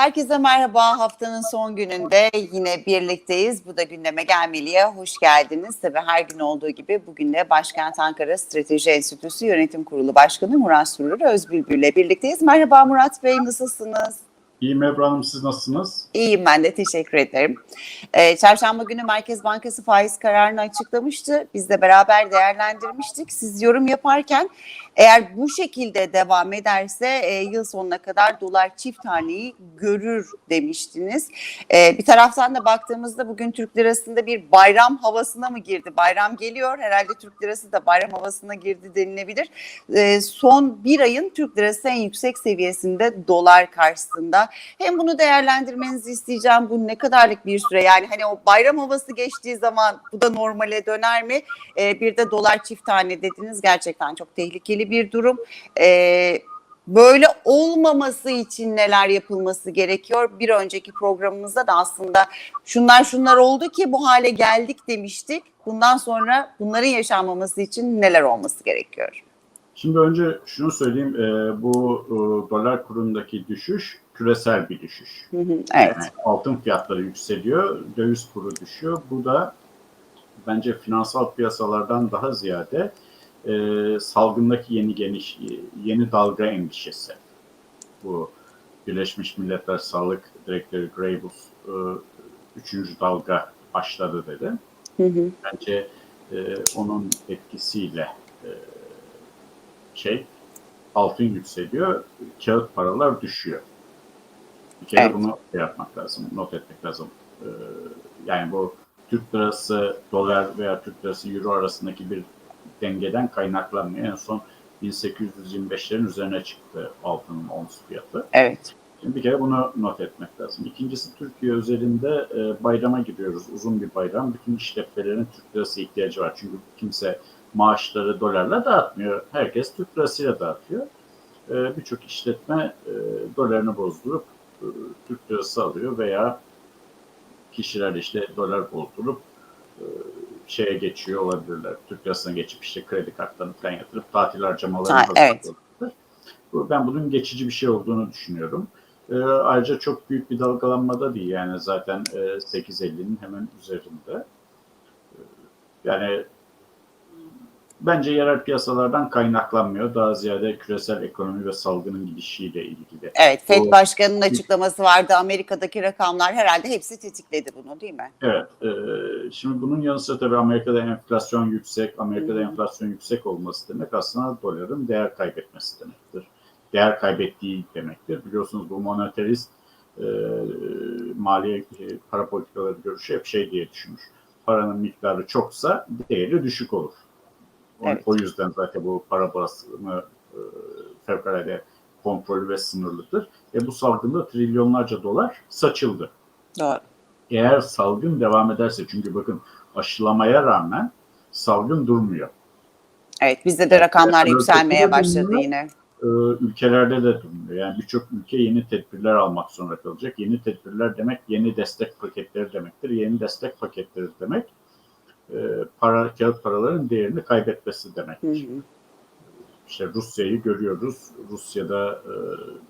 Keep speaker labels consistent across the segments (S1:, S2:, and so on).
S1: Herkese merhaba. Haftanın son gününde yine birlikteyiz. Bu da gündeme gelmeliye hoş geldiniz. Tabii her gün olduğu gibi bugün de Başkent Ankara Strateji Enstitüsü Yönetim Kurulu Başkanı Murat Sürür Özbülbül ile birlikteyiz. Merhaba Murat Bey, nasılsınız?
S2: İyiyim Ebru Hanım, siz nasılsınız?
S1: İyiyim ben de teşekkür ederim. Ee, Çarşamba günü Merkez Bankası faiz kararını açıklamıştı. Biz de beraber değerlendirmiştik. Siz yorum yaparken eğer bu şekilde devam ederse e, yıl sonuna kadar dolar çift taneyi görür demiştiniz. E, bir taraftan da baktığımızda bugün Türk lirasında bir bayram havasına mı girdi? Bayram geliyor herhalde Türk lirası da bayram havasına girdi denilebilir. E, son bir ayın Türk lirası en yüksek seviyesinde dolar karşısında. Hem bunu değerlendirmenizi isteyeceğim. Bu ne kadarlık bir süre? Yani hani o bayram havası geçtiği zaman bu da normale döner mi? E, bir de dolar çift tane dediniz. Gerçekten çok tehlikeli bir durum. E, böyle olmaması için neler yapılması gerekiyor? Bir önceki programımızda da aslında şunlar şunlar oldu ki bu hale geldik demiştik. Bundan sonra bunların yaşanmaması için neler olması gerekiyor?
S2: Şimdi önce şunu söyleyeyim, e, bu e, dolar kurundaki düşüş küresel bir düşüş.
S1: Hı hı, evet.
S2: Yani altın fiyatları yükseliyor, döviz kuru düşüyor. Bu da bence finansal piyasalardan daha ziyade e, salgındaki yeni geniş yeni dalga endişesi. Bu Birleşmiş Milletler Sağlık Direktörü Graves e, üçüncü dalga başladı dedi.
S1: Hı hı.
S2: Bence e, onun etkisiyle e, şey altın yükseliyor, kağıt paralar düşüyor. Bir kere
S1: Evet.
S2: bunu şey yapmak lazım, not etmek lazım. Ee, yani bu Türk lirası, dolar veya Türk lirası, euro arasındaki bir dengeden kaynaklanmıyor. En son 1825'lerin üzerine çıktı altının ons fiyatı.
S1: Evet.
S2: Şimdi bir kere bunu not etmek lazım. İkincisi Türkiye özelinde e, bayrama giriyoruz. Uzun bir bayram. Bütün işletmelerin Türk lirası ihtiyacı var. Çünkü kimse maaşları dolarla dağıtmıyor. Herkes Türk lirasıyla dağıtıyor. E, Birçok işletme e, dolarını bozdurup e, Türk lirası alıyor veya kişiler işte dolar bozdurup e, şeye geçiyor olabilirler. Türk lirasına geçip işte kredi kartlarını falan yatırıp tatil harcamalarını
S1: Ha, evet.
S2: Bu- Ben bunun geçici bir şey olduğunu düşünüyorum. E, ayrıca çok büyük bir dalgalanma da değil yani zaten e, 8.50'nin hemen üzerinde. E, yani bence yerel piyasalardan kaynaklanmıyor. Daha ziyade küresel ekonomi ve salgının gidişiyle ilgili.
S1: Evet, FED
S2: Bu-
S1: Başkanı'nın açıklaması vardı. Amerika'daki rakamlar herhalde hepsi tetikledi bunu değil mi?
S2: Evet. e, şimdi bunun yanı sıra tabii Amerika'da enflasyon yüksek. Amerika'da
S1: hı.
S2: enflasyon yüksek olması demek aslında doların değer kaybetmesi demektir. Değer kaybettiği demektir. Biliyorsunuz bu monetarist e, maliye e, para politikaları görüşü hep şey diye düşünür. Paranın miktarı çoksa değeri düşük olur.
S1: Evet.
S2: o yüzden zaten bu para basımı e, fevkalade kontrollü ve sınırlıdır. Ve bu salgında trilyonlarca dolar saçıldı
S1: Doğru.
S2: eğer salgın devam ederse çünkü bakın aşılamaya rağmen salgın durmuyor.
S1: Evet, bizde de rakamlar
S2: Evet,
S1: yükselmeye
S2: evet,
S1: başladı
S2: evet.
S1: yine.
S2: Ee, ülkelerde de durmuyor. Yani birçok ülke yeni tedbirler almak zorunda kalacak. Yeni tedbirler demek yeni destek paketleri demektir. Yeni destek paketleri demek e, para kağıt paraların değerini kaybetmesi demek.
S1: Hı hı.
S2: İşte Rusya'yı görüyoruz. Rusya'da e,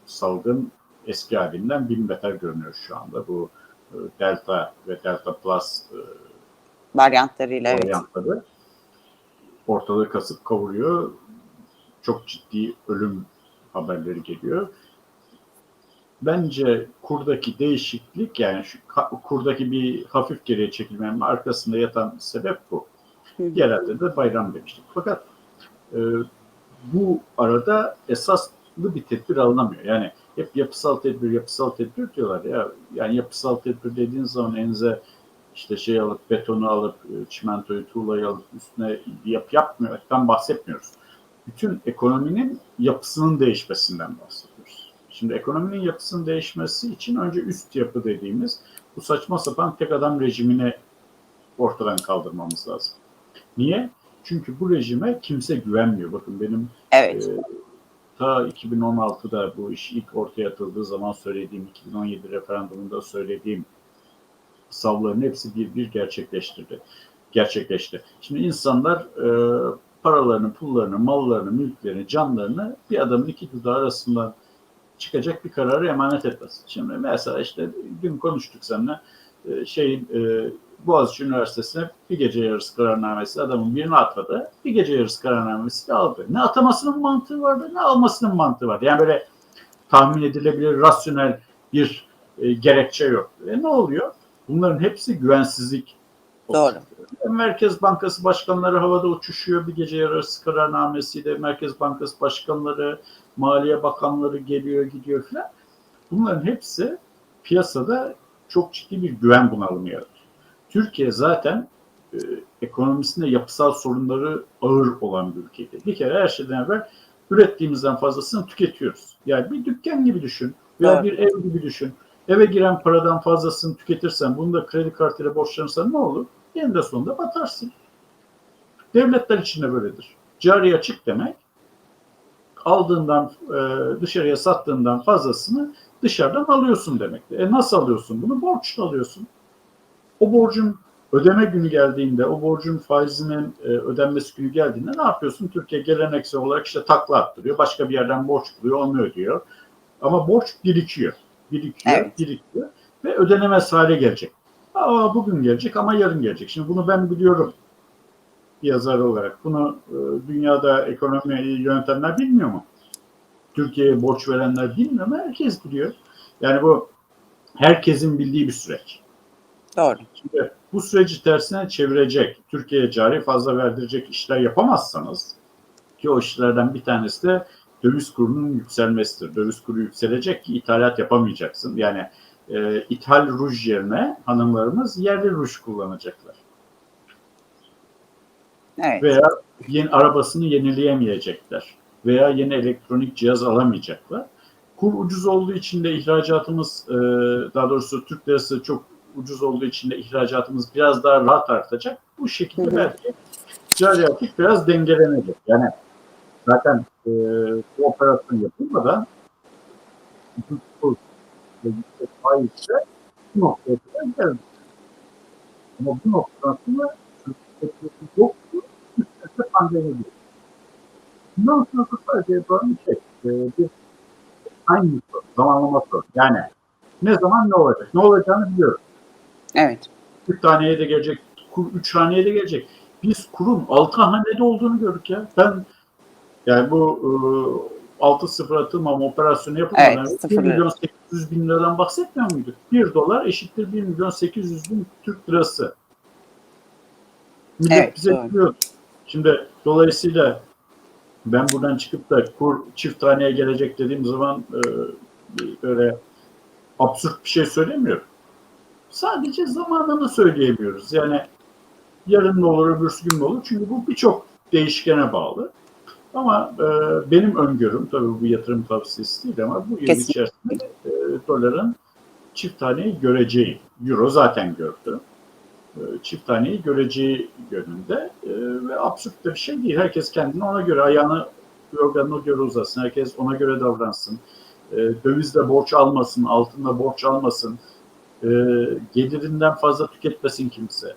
S2: salgın eski halinden bin beter görünüyor şu anda. Bu e, Delta ve Delta Plus e,
S1: Varyantlarıyla evet.
S2: varyantları ortalığı kasıp kavuruyor. Çok ciddi ölüm haberleri geliyor. Bence kurdaki değişiklik yani şu kurdaki bir hafif geriye çekilmenin arkasında yatan sebep bu. Genelde de bayram demiştik. Fakat e, bu arada esaslı bir tedbir alınamıyor. Yani hep yapısal tedbir, yapısal tedbir diyorlar ya. Yani yapısal tedbir dediğin zaman elinize işte şey alıp betonu alıp e, çimentoyu tuğlayı alıp üstüne yap yapmıyordan bahsetmiyoruz. Bütün ekonominin yapısının değişmesinden bahsediyoruz. Şimdi ekonominin yapısının değişmesi için önce üst yapı dediğimiz bu saçma sapan tek adam rejimini ortadan kaldırmamız lazım. Niye? Çünkü bu rejime kimse güvenmiyor. Bakın benim
S1: Evet.
S2: e, ta 2016'da bu iş ilk ortaya atıldığı zaman söylediğim, 2017 referandumunda söylediğim savların hepsi bir bir gerçekleştirdi. Gerçekleşti. Şimdi insanlar e, paralarını, pullarını, mallarını, mülklerini, canlarını bir adamın iki dudağı arasından çıkacak bir kararı emanet etmez. Şimdi mesela işte dün konuştuk seninle e, şeyin e, Boğaziçi Üniversitesi'ne bir gece yarısı kararnamesi adamın birini atadı. Bir gece yarısı kararnamesi de aldı. Ne atamasının mantığı vardı ne almasının mantığı vardı. Yani böyle tahmin edilebilir, rasyonel bir e, gerekçe yok. E, ne oluyor? Bunların hepsi güvensizlik.
S1: Doğru.
S2: Merkez Bankası başkanları havada uçuşuyor bir gece yarısı kararnamesiyle. Merkez Bankası başkanları, Maliye Bakanları geliyor gidiyor filan. Bunların hepsi piyasada çok ciddi bir güven bunalımı yaratıyor. Türkiye zaten e, ekonomisinde yapısal sorunları ağır olan bir ülkeydi. Bir kere her şeyden evvel ürettiğimizden fazlasını tüketiyoruz. Yani bir dükkan gibi düşün veya
S1: Evet.
S2: bir ev gibi düşün. Eve giren paradan fazlasını tüketirsen, bunu da kredi kartıyla borçlanırsan ne olur? Eninde sonunda batarsın. Devletler için de böyledir. Cari açık demek, aldığından e, dışarıya sattığından fazlasını dışarıdan alıyorsun demektir. E nasıl alıyorsun bunu? Borçla alıyorsun. O borcun ödeme günü geldiğinde, o borcun faizinin e, ödenmesi günü geldiğinde ne yapıyorsun? Türkiye geleneksel olarak işte takla attırıyor. Başka bir yerden borç buluyor, onu ödüyor. Ama borç birikiyor. Birikiyor,
S1: Evet.
S2: birikiyor ve ödenemez hale gelecek. Aa, bugün gelecek ama yarın gelecek. Şimdi bunu ben biliyorum yazar olarak. Bunu e, dünyada ekonomiyi yönetenler bilmiyor mu? Türkiye'ye borç verenler bilmiyor mu? Herkes biliyor. Yani bu herkesin bildiği bir süreç.
S1: Doğru.
S2: Şimdi bu süreci tersine çevirecek, Türkiye'ye cari fazla verdirecek işler yapamazsanız ki o işlerden bir tanesi de döviz kurunun yükselmesidir. Döviz kuru yükselecek ki ithalat yapamayacaksın. Yani e, ithal ruj yerine hanımlarımız yerli ruj kullanacaklar.
S1: Evet.
S2: Veya yeni arabasını yenileyemeyecekler. Veya yeni elektronik cihaz alamayacaklar. Kur ucuz olduğu için de ihracatımız, e, daha doğrusu Türk lirası çok ucuz olduğu için de ihracatımız biraz daha rahat artacak. Bu şekilde belki cari açık biraz dengelenecek. Yani zaten e, bu operasyon yapılmadan yüksek pay ise bu noktada gelmez. Ama bu noktada çözüm yoktu. Üstüne pandemi geldi. Bundan sonra sadece yapılan bir şey. E, bir aynı soru, zamanlama soru. Yani ne zaman ne olacak? Ne olacağını biliyoruz.
S1: Evet.
S2: Üç haneye de gelecek, üç haneye de gelecek. Biz kurum altı hanede olduğunu gördük ya. Ben yani bu e, 6 sıfır atılmam operasyonu yapılmadan
S1: evet,
S2: 1 milyon 400 bin liradan bahsetmiyor muyduk? 1 dolar eşittir 1 milyon 800 bin Türk lirası. Millet
S1: evet,
S2: bize
S1: doğru.
S2: diyor. Şimdi dolayısıyla ben buradan çıkıp da kur çift taneye gelecek dediğim zaman e, böyle absürt bir şey söylemiyorum. Sadece zamanını söyleyemiyoruz. Yani yarın ne olur, öbürsü gün ne olur? Çünkü bu birçok değişkene bağlı. Ama e, benim öngörüm, tabii bu yatırım tavsiyesi değil ama bu yıl
S1: Kesin.
S2: içerisinde e, doların çift taneyi göreceği, euro zaten gördü. E, çift taneyi göreceği yönünde e, ve absürt bir şey değil. Herkes kendini ona göre, ayağını yorganına göre uzasın. Herkes ona göre davransın. E, dövizle borç almasın, altında borç almasın e, gelirinden fazla tüketmesin kimse. Ya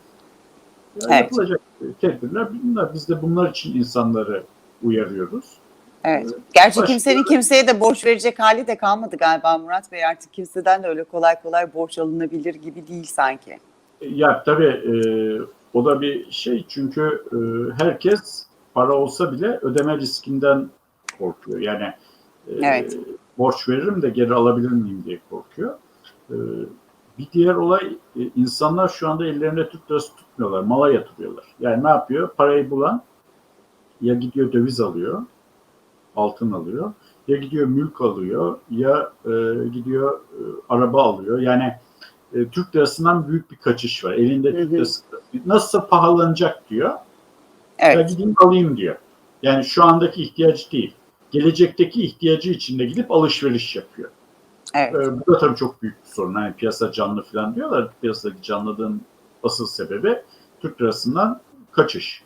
S1: Evet.
S2: Yapılacak tedbirler bunlar. Biz de bunlar için insanları uyarıyoruz.
S1: Evet. Gerçi
S2: Başka-
S1: kimsenin kimseye de borç verecek hali de kalmadı galiba Murat Bey. Artık kimseden de öyle kolay kolay borç alınabilir gibi değil sanki.
S2: Ya tabii e, o da bir şey çünkü e, herkes para olsa bile ödeme riskinden korkuyor. Yani e,
S1: Evet.
S2: borç veririm de geri alabilir miyim diye korkuyor. E, bir diğer olay e, insanlar şu anda ellerinde Türk lirası tutmuyorlar. Mala yatırıyorlar. Yani ne yapıyor? Parayı bulan ya gidiyor döviz alıyor, altın alıyor. Ya gidiyor mülk alıyor, ya e, gidiyor e, araba alıyor. Yani e, Türk lirasından büyük bir kaçış var. Elinde Türk
S1: hı.
S2: lirası nasılsa pahalanacak diyor. Ya
S1: Evet.
S2: gideyim alayım diyor. Yani şu andaki ihtiyacı değil. Gelecekteki ihtiyacı için de gidip alışveriş yapıyor.
S1: Evet.
S2: Ee, bu da tabii çok büyük bir sorun. Hani piyasa canlı falan diyorlar. Piyasadaki canlılığın asıl sebebi Türk lirasından kaçış.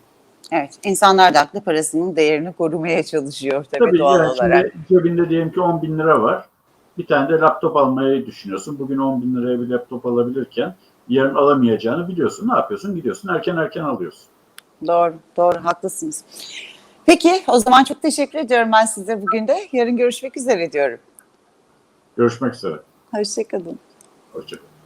S1: Evet. İnsanlar da aklı parasının değerini korumaya çalışıyor tabii, doğal
S2: yani
S1: olarak.
S2: şimdi cebinde diyelim ki 10 bin lira var. Bir tane de laptop almayı düşünüyorsun. Bugün 10 bin liraya bir laptop alabilirken yarın alamayacağını biliyorsun. Ne yapıyorsun? Gidiyorsun erken erken alıyorsun.
S1: Doğru, doğru, haklısınız. Peki, o zaman çok teşekkür ediyorum ben size bugün de. Yarın görüşmek üzere diyorum.
S2: Görüşmek üzere.
S1: Hoşçakalın.
S2: Hoşçakalın.